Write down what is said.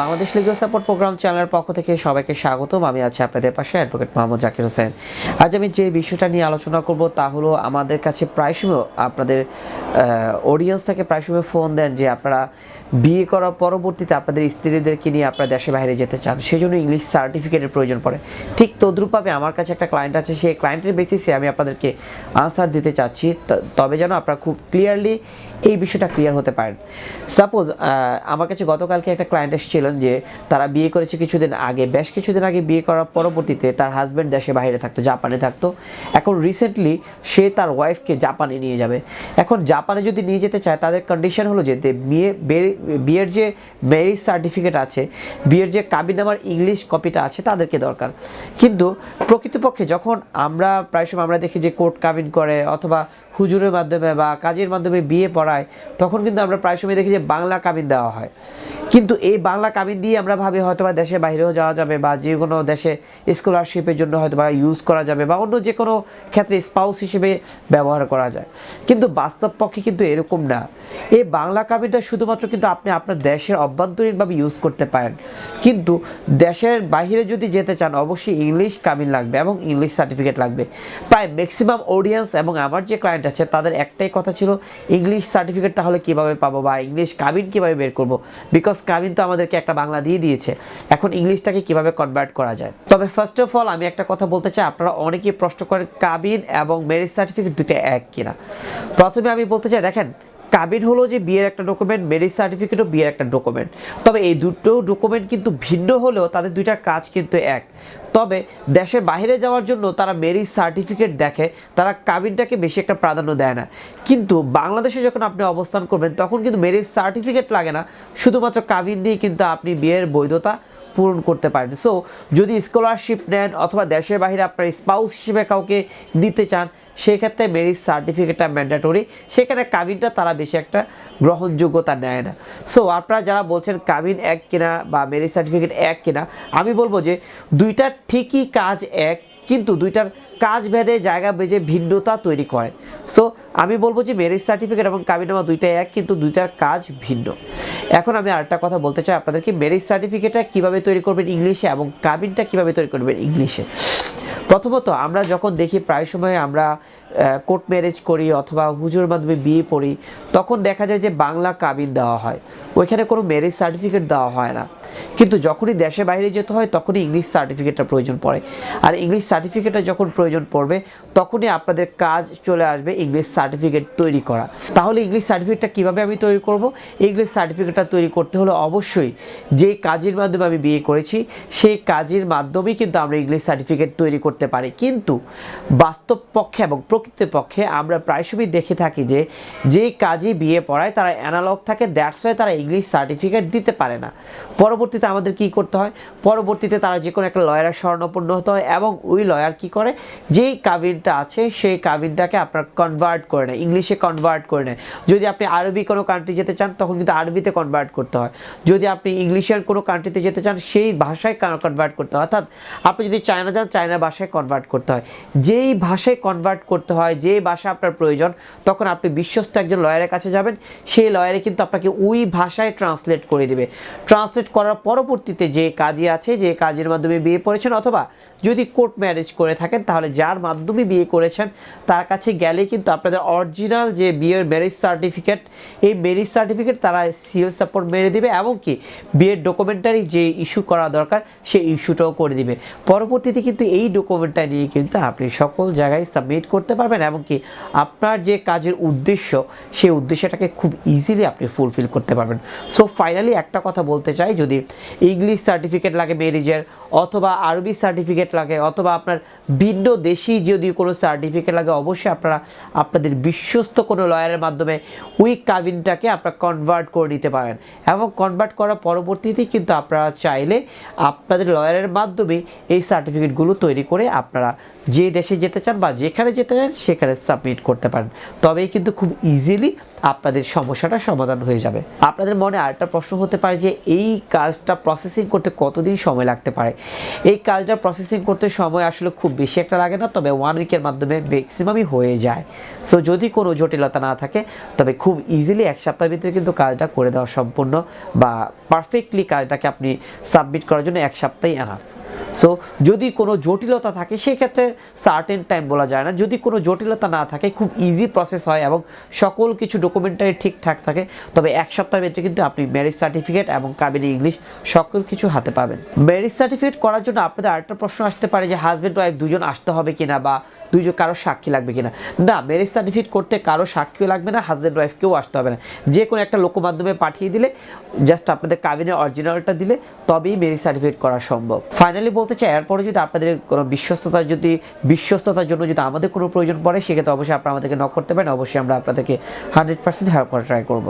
Bangladesh legal support programme চ্যানেলের পক্ষ থেকে সবাইকে স্বাগতম। আমি আছি আপনাদের পাশে অ্যাডভোকেট মোহাম্মদ জাকির হোসেন। আজ আমি যে বিষয়টা নিয়ে আলোচনা করব তা হলো আমাদের কাছে প্রায় সময় আপনাদের অডিয়েন্স থেকে প্রায় সময় ফোন দেন যে আপনারা বিয়ে করার পরবর্তীতে আপনাদের স্ত্রীদেরকে নিয়ে আপনারা দেশে বাইরে যেতে চান। সেই জন্য ইংলিশ সার্টিফিকেটের প্রয়োজন পড়ে। ঠিক তদ্রূপভাবে আমার কাছে একটা ক্লায়েন্ট আছে, সেই ক্লায়েন্টের বেসিসে আমি আপনাদেরকে আনসার দিতে চাচ্ছি। তবে যেন আপনারা খুব ক্লিয়ারলি এই বিষয়টা ক্লিয়ার হতে পারেন। সাপোজ আমার কাছে গতকালকে একটা ক্লায়েন্ট এসেছিলেন যে তারা বিয়ে করেছে কিছুদিন আগে, বেশ কিছুদিন আগে বিয়ে করার পরবর্তীতে তার হাজব্যান্ড দেশে বাইরে থাকতো, জাপানে থাকতো। এখন রিসেন্টলি সে তার ওয়াইফকে জাপানে নিয়ে যাবে। এখন জাপানে যদি নিয়ে যেতে চায়, তাদের কন্ডিশন হলো যে বিয়ে বিয়ের যে ম্যারেজ সার্টিফিকেট আছে, বিয়ের যে কাবিনামার ইংলিশ কপিটা আছে, তাদেরকে দরকার। কিন্তু প্রকৃতপক্ষে যখন আমরা প্রায় সময় আমরা দেখি যে কোর্ট কাবিন করে অথবা হুজুরের মাধ্যমে বা কাজের মাধ্যমে বিয়ে পড়ায়, তখন কিন্তু আমরা প্রায় সময় দেখি যে বাংলা কাবিন দেওয়া হয়। কিন্তু এই বাংলা কাবিন দিয়ে আমরা ভাবি হয়তো বা দেশে বাইরেও যাওয়া যাবে বা যে কোনো দেশে স্কলারশিপের জন্য হয়তো বা ইউজ করা যাবে বা অন্য যে কোনো ক্ষেত্রে স্পাউস হিসেবে ব্যবহার করা যায়। কিন্তু বাস্তব পক্ষে কিন্তু এরকম না। এই বাংলা কাবিনটা শুধুমাত্র কিন্তু আপনি আপনার দেশের অভ্যন্তরীণভাবে ইউজ করতে পারেন। কিন্তু দেশের বাইরে যদি যেতে চান, অবশ্যই ইংলিশ কাবিন লাগবে এবং ইংলিশ সার্টিফিকেট লাগবে। প্রায় ম্যাক্সিমাম অডিয়েন্স এবং আমার যে ক্লায়েন্ট আছে, তাদের একটাই কথা ছিল ইংলিশ সার্টিফিকেট তাহলে কীভাবে পাবো বা ইংলিশ কাবিন কীভাবে বের করব? বিকজ কাবিন তো আমাদেরকে একটা বাংলা দিয়ে দিয়েছে। এখন ইংলিশটাকে কীভাবে কনভার্ট করা যায়? তবে ফার্স্ট অফ অল আমি একটা কথা বলতে চাই, আপনারা অনেকেই প্রশ্ন করেন কাবিন এবং মেরিজ সার্টিফিকেট দুটো এক কিনা। প্রথমে আমি বলতে চাই, দেখেন কাবিন হলো যে বিয়ের একটা ডকুমেন্ট ম্যারেজ সার্টিফিকেটও বিয়ের একটা ডকুমেন্ট তবে এই দুটো ডকুমেন্ট কিন্তু ভিন্ন হলেও তাদের দুইটার কাজ কিন্তু এক। তবে দেশের বাইরে যাওয়ার জন্য তারা ম্যারেজ সার্টিফিকেট দেখে, তারা কাবিনটাকে বেশি একটা প্রাধান্য দেয় না। কিন্তু বাংলাদেশে যখন আপনি অবস্থান করবেন, তখন কিন্তু ম্যারেজ সার্টিফিকেট লাগে না। শুধুমাত্র কাবিন দিয়ে কিন্তু আপনি বিয়ের বৈধতা পূরণ করতে পারেন। সো যদি স্কলারশিপ নেন অথবা দেশের বাইরে আপনার স্পাউস হিসেবে কাউকে নিতে চান, সেক্ষেত্রে মেরিজ সার্টিফিকেটটা ম্যান্ডেটরি সেখানে কাবিনটা তারা বেশি একটা গ্রহণযোগ্যতা নেয় না। সো আপনারা যারা বলছেন কাবিন এক কিনা বা মেরিজ সার্টিফিকেট এক কিনা, আমি বলব যে দুইটা ঠিকই কাজ এক কিন্তু দুইটার কাজ ভেদে জায়গা বেজে ভিন্নতা তৈরি করে। সো আমি বলব যে ম্যারেজ সার্টিফিকেট এবং কাবিনামা দুইটাই এক, কিন্তু দুইটার কাজ ভিন্ন। এখন আমি আরেকটা কথা বলতে চাই আপনাদেরকে ম্যারেজ সার্টিফিকেটটা কীভাবে তৈরি করবেন ইংলিশে এবং কাবিনটা কীভাবে তৈরি করবেন ইংলিশে? প্রথমত আমরা যখন দেখি প্রায় সময় আমরা কোর্ট ম্যারেজ করি অথবা হুজুর মাধ্যমে বিয়ে পড়ি, তখন দেখা যায় যে বাংলা কাবিন দেওয়া হয়। ওইখানে কোনো ম্যারেজ সার্টিফিকেট দেওয়া হয় না। কিন্তু যখনই দেশে বাইরে যেতে হয়, তখনই ইংলিশ সার্টিফিকেটটা প্রয়োজন পড়ে। আর ইংলিশ সার্টিফিকেটটা যখন প্রয়োজন পড়বে, তখনই আপনাদের কাজ চলে আসবে ইংলিশ সার্টিফিকেট তৈরি করা। তাহলে ইংলিশ সার্টিফিকেটটা কীভাবে আমি তৈরি করব? ইংলিশ সার্টিফিকেটটা তৈরি করতে হলে অবশ্যই যে কাজের মাধ্যমে আমি বিয়ে করেছি, সেই কাজের মাধ্যমেই কিন্তু আমরা ইংলিশ সার্টিফিকেট তৈরি করতে পারি। কিন্তু বাস্তব পক্ষে এবং প্রকৃত পক্ষে আমরা প্রায় সময় দেখে থাকি যে যে কাজে বিয়ে পড়ায় তারা অ্যানালগ থাকে দ্যাটস ওয়াই তারা ইংলিশ সার্টিফিকেট দিতে পারে না। পরবর্তীতে আমাদের কি করতে হয়? পরবর্তীতে তারা যে কোনো একটা লয়ারের স্বর্ণপূর্ণ হতে হয় এবং ওই লয়ার কি করে? যেই কাবিনটা আছে, সেই কাবিনটাকে আপনার কনভার্ট করে নেয় ইংলিশে কনভার্ট করে নেয়। যদি আপনি আরবি কোনো কান্ট্রি যেতে চান, তখন কিন্তু আরবিতে কনভার্ট করতে হয়। যদি আপনি ইংলিশের কোনো কান্ট্রিতে যেতে চান, সেই ভাষায় কনভার্ট করতে হয়। অর্থাৎ আপনি যদি চায়না যান, চায়না ভাষায় কনভার্ট করতে হয়। যেই ভাষায় কনভার্ট করতে হয়, যে ভাষা আপনার প্রয়োজন, তখন আপনি বিশ্বস্ত একজন লয়ারের কাছে যাবেন। সেই লয়ারে কিন্তু আপনাকে ওই ভাষায় ট্রান্সলেট করে দেবে। ট্রান্সলেট করার পরবর্তীতে যে কাজই আছে, যে কাজের মাধ্যমে বিয়ে পড়েছেন অথবা যদি কোর্ট ম্যারেজ করে থাকেন, তাহলে যার মাধ্যমে বিয়ে করেছেন, তার কাছে গেলে কিন্তু আপনাদের অরিজিনাল যে বিয়ের ম্যারেজ সার্টিফিকেট এই ম্যারেজ সার্টিফিকেট তারা সিএল সাপোর্ট মেরে দিবে এবং কি বিয়ের ডকুমেন্টারি যে ইস্যু করা দরকার, সেই ইস্যুটাও করে দিবে। পরবর্তীতে কিন্তু এই ডকুমেন্টটা নিয়ে কিন্তু আপনি সকল জায়গায় সাবমিট করতে পারবেন এবং কি আপনার যে কাজের উদ্দেশ্য, সেই উদ্দেশ্যটাকে খুব ইজিলি আপনি ফুলফিল করতে পারবেন। সো ফাইনালি একটা কথা বলতে চাই, যদি ইংলিশ সার্টিফিকেট লাগে ম্যারেজের অথবা আরবি সার্টিফিকেট লাগে, অথবা আপনার ভিন্ন দেশি যদি কোনো সার্টিফিকেট লাগে, অবশ্যই আপনারা আপনাদের বিশ্বস্ত কোনো লয়ারের মাধ্যমে ওই কাবিনটাকে আপনারা কনভার্ট করে নিতে পারেন। এবং কনভার্ট করার পরবর্তীতে কিন্তু আপনারা চাইলে আপনাদের লয়ারের মাধ্যমে এই সার্টিফিকেটগুলো তৈরি করে আপনারা যে দেশে যেতে চান বা যেখানে যেতে চান সেখানে সাবমিট করতে পারেন। তবেই কিন্তু খুব ইজিলি আপনাদের সমস্যাটা সমাধান হয়ে যাবে। আপনাদের মনে আরেকটা প্রশ্ন হতে পারে যে, এই কাজটা প্রসেসিং করতে কতদিন সময় লাগতে পারে? এই কাজটা প্রসেসিং করতে সময় আসলে খুব বেশি একটা লাগে না, তবে ওয়ান উইকের মাধ্যমে ম্যাক্সিমামই হয়ে যায়। সো যদি কোনো জটিলতা না থাকে, তবে খুব ইজিলি এক সপ্তাহের ভিতরে কিন্তু কাজটা করে দেওয়া সম্পূর্ণ বা পারফেক্টলি কাজটাকে আপনি সাবমিট করার জন্য এক সপ্তাহে এনাফ সো যদি কোনো জটিলতা থাকে, সেক্ষেত্রে সার্টেন টাইম বলা যায় না। যদি কোনো জটিলতা না থাকে, খুব ইজি প্রসেস হয় এবং সকল কিছু ডকুমেন্টারি ঠিকঠাক থাকে। তবে এক সপ্তাহের ভিতরে কিন্তু আপনি ম্যারেজ সার্টিফিকেট এবং কাবিনী ইংলিশ সকল কিছু হাতে পাবেন। ম্যারেজ সার্টিফিকেট করার জন্য আপনাদের আরেকটা প্রশ্ন আসতে পারে যে হাজব্যান্ড ওয়াইফ দুজন আসতে হবে কিনা বা দুজন কারও সাক্ষী লাগবে কিনা। না ম্যারেজ সার্টিফিকেট করতে কারও সাক্ষীও লাগবে না হাজব্যান্ড ওয়াইফকেও আসতে হবে না। যে কোনো একটা লোক মাধ্যমে পাঠিয়ে দিলে জাস্ট আপনাদের কাবিনের অরিজিনালটা দিলে, তবেই ম্যারেজ সার্টিফিকেট করা সম্ভব। ফাইনালি বলতে চাই, এরপরে যদি আপনাদের কোনো বিশ্বস্ততার যদি বিশ্বস্ততার জন্য যদি আমাদের কোনো প্রয়োজন পড়ে, সেক্ষেত্রে অবশ্যই আপনারা আমাদেরকে নক করতে পারেন। অবশ্যই আমরা আপনাদেরকে হান্ড্রেড পার্সেন্ট হেল্প করার ট্রাই করব।